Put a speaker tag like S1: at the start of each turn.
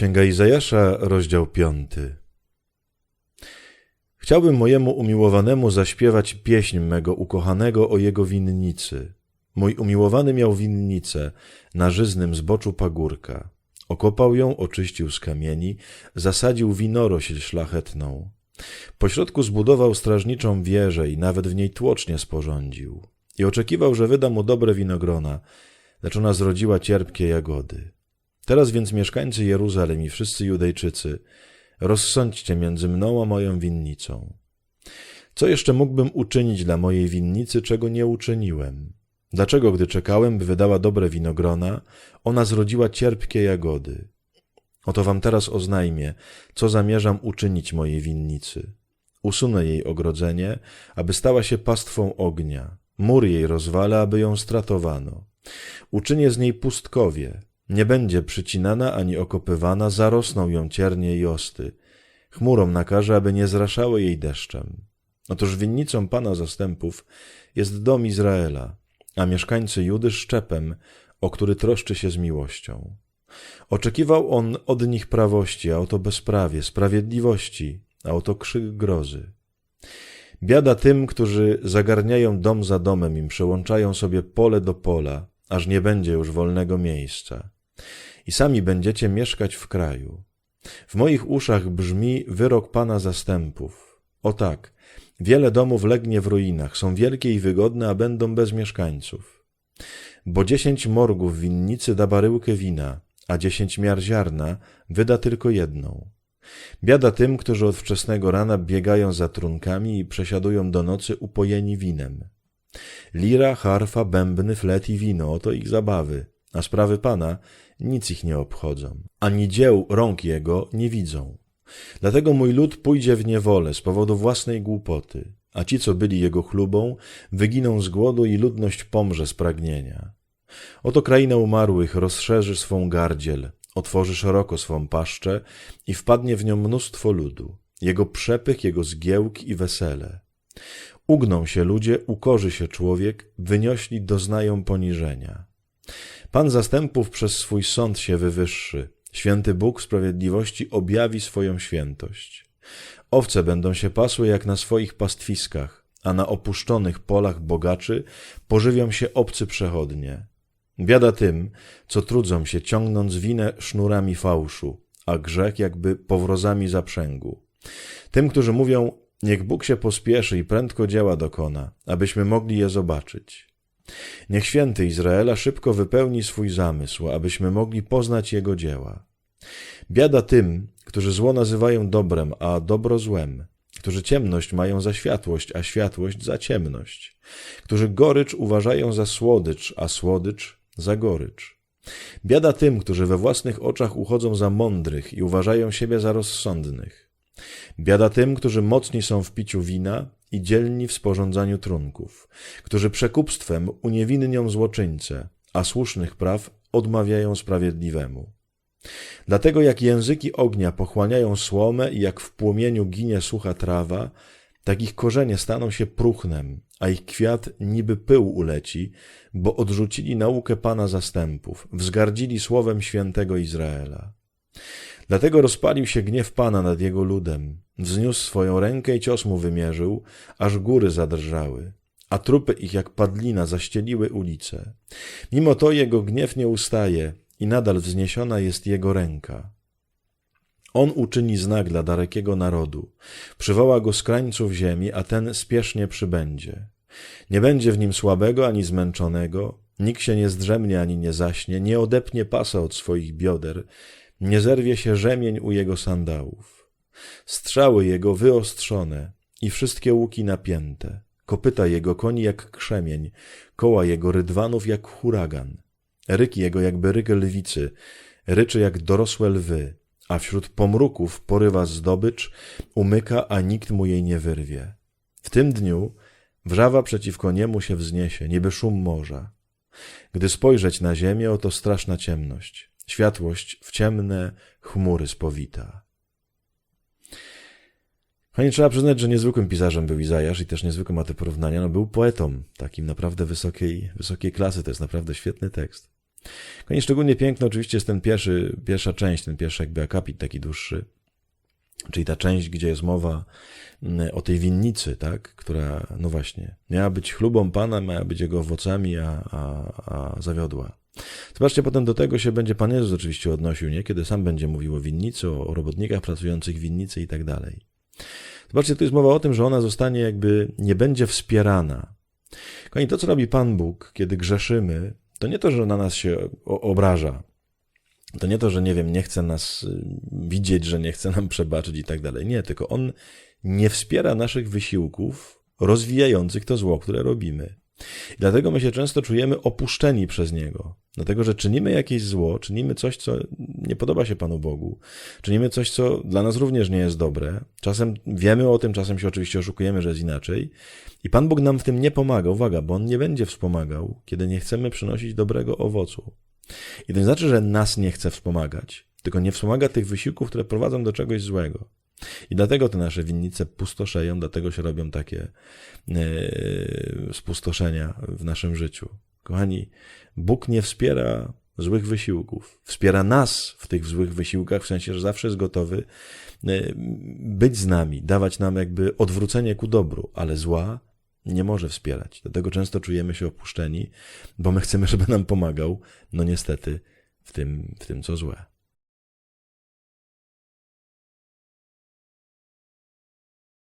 S1: Księga Izajasza, rozdział piąty. Chciałbym mojemu umiłowanemu zaśpiewać pieśń mego ukochanego o jego winnicy. Mój umiłowany miał winnicę na żyznym zboczu pagórka. Okopał ją, oczyścił z kamieni, zasadził winorośl szlachetną. Pośrodku zbudował strażniczą wieżę i nawet w niej tłocznie sporządził. I oczekiwał, że wyda mu dobre winogrona, lecz ona zrodziła cierpkie jagody. Teraz więc mieszkańcy Jeruzalem i wszyscy Judejczycy, rozsądźcie między mną a moją winnicą. Co jeszcze mógłbym uczynić dla mojej winnicy, czego nie uczyniłem? Dlaczego, gdy czekałem, by wydała dobre winogrona, ona zrodziła cierpkie jagody? Oto wam teraz oznajmię, co zamierzam uczynić mojej winnicy. Usunę jej ogrodzenie, aby stała się pastwą ognia. Mur jej rozwalę, aby ją stratowano. Uczynię z niej pustkowie, nie będzie przycinana ani okopywana, zarosną ją ciernie i osty. Chmurom nakaże, aby nie zraszały jej deszczem. Otóż winnicą Pana zastępów jest dom Izraela, a mieszkańcy Judy szczepem, o który troszczy się z miłością. Oczekiwał on od nich prawości, a oto bezprawie, sprawiedliwości, a oto krzyk grozy. Biada tym, którzy zagarniają dom za domem, im przełączają sobie pole do pola, aż nie będzie już wolnego miejsca i sami będziecie mieszkać w kraju. W moich uszach brzmi wyrok Pana zastępów. O tak, wiele domów legnie w ruinach, są wielkie i wygodne, a będą bez mieszkańców. Bo dziesięć morgów winnicy da baryłkę wina, a dziesięć miar ziarna wyda tylko jedną. Biada tym, którzy od wczesnego rana biegają za trunkami i przesiadują do nocy upojeni winem. Lira, harfa, bębny, flet i wino, oto ich zabawy, a sprawy Pana nic ich nie obchodzą, ani dzieł rąk Jego nie widzą. Dlatego mój lud pójdzie w niewolę z powodu własnej głupoty, a ci, co byli Jego chlubą, wyginą z głodu i ludność pomrze z pragnienia. Oto kraina umarłych rozszerzy swą gardziel, otworzy szeroko swą paszczę i wpadnie w nią mnóstwo ludu, jego przepych, jego zgiełk i wesele. Ugną się ludzie, ukorzy się człowiek, wyniośli doznają poniżenia. Pan zastępów przez swój sąd się wywyższy. Święty Bóg sprawiedliwości objawi swoją świętość. Owce będą się pasły jak na swoich pastwiskach, a na opuszczonych polach bogaczy pożywią się obcy przechodnie. Biada tym, co trudzą się ciągnąc winę sznurami fałszu, a grzech jakby powrozami zaprzęgu. Tym, którzy mówią, niech Bóg się pospieszy i prędko dzieła dokona, abyśmy mogli je zobaczyć. Niech święty Izraela szybko wypełni swój zamysł, abyśmy mogli poznać jego dzieła. Biada tym, którzy zło nazywają dobrem, a dobro złem, którzy ciemność mają za światłość, a światłość za ciemność, którzy gorycz uważają za słodycz, a słodycz za gorycz. Biada tym, którzy we własnych oczach uchodzą za mądrych i uważają siebie za rozsądnych. Biada tym, którzy mocni są w piciu wina i dzielni w sporządzaniu trunków, którzy przekupstwem uniewinnią złoczyńcę, a słusznych praw odmawiają sprawiedliwemu. Dlatego jak języki ognia pochłaniają słomę i jak w płomieniu ginie sucha trawa, tak ich korzenie staną się próchnem, a ich kwiat niby pył uleci, bo odrzucili naukę Pana zastępów, wzgardzili słowem świętego Izraela. Dlatego rozpalił się gniew Pana nad jego ludem. Wzniósł swoją rękę i cios mu wymierzył, aż góry zadrżały, a trupy ich jak padlina zaścieliły ulice. Mimo to jego gniew nie ustaje i nadal wzniesiona jest jego ręka. On uczyni znak dla dalekiego narodu, przywoła go z krańców ziemi, a ten spiesznie przybędzie. Nie będzie w nim słabego ani zmęczonego, nikt się nie zdrzemnie ani nie zaśnie, nie odepnie pasa od swoich bioder, nie zerwie się rzemień u jego sandałów. Strzały jego wyostrzone i wszystkie łuki napięte, kopyta jego koni jak krzemień, koła jego rydwanów jak huragan, ryki jego jakby ryk lwicy, ryczy jak dorosłe lwy, a wśród pomruków porywa zdobycz, umyka, a nikt mu jej nie wyrwie. W tym dniu wrzawa przeciwko niemu się wzniesie, niby szum morza. Gdy spojrzeć na ziemię, oto straszna ciemność światłość w ciemne chmury spowita. Kochani, trzeba przyznać, że niezwykłym pisarzem był Izajasz i też niezwykłym ma te porównania. No, był poetą, takim naprawdę wysokiej, wysokiej klasy. To jest naprawdę świetny tekst. Kochani, szczególnie piękny oczywiście jest ten pierwszy, pierwsza część, ten pierwszy jakby akapit taki dłuższy, czyli ta część, gdzie jest mowa mm, o tej winnicy, tak, która, no właśnie, miała być chlubą Pana, miała być Jego owocami, a, a, a zawiodła. Zobaczcie, potem do tego się będzie Pan Jezus oczywiście odnosił, nie? Kiedy sam będzie mówił o winnicy, o, robotnikach pracujących w winnicy i tak dalej. Zobaczcie, tu jest mowa o tym, że ona zostanie jakby, nie będzie wspierana. Kochani, to co robi Pan Bóg, kiedy grzeszymy, to nie to, że na nas się obraża. To nie to, że nie wiem, nie chce nas y, widzieć, że nie chce nam przebaczyć i tak dalej. Nie, tylko On nie wspiera naszych wysiłków rozwijających to zło, które robimy. I dlatego my się często czujemy opuszczeni przez Niego. Dlatego, że czynimy jakieś zło, czynimy coś, co nie podoba się Panu Bogu. Czynimy coś, co dla nas również nie jest dobre. Czasem wiemy o tym, czasem się oczywiście oszukujemy, że jest inaczej. I Pan Bóg nam w tym nie pomaga. Uwaga, bo On nie będzie wspomagał, kiedy nie chcemy przynosić dobrego owocu. I to nie znaczy, że nas nie chce wspomagać, tylko nie wspomaga tych wysiłków, które prowadzą do czegoś złego. I dlatego te nasze winnice pustoszeją, dlatego się robią takie e, spustoszenia w naszym życiu. Kochani, Bóg nie wspiera złych wysiłków. Wspiera nas w tych złych wysiłkach, w sensie, że zawsze jest gotowy e, być z nami, dawać nam jakby odwrócenie ku dobru, ale zła nie może wspierać. Dlatego często czujemy się opuszczeni, bo my chcemy, żeby nam pomagał, no niestety w tym, w tym co złe.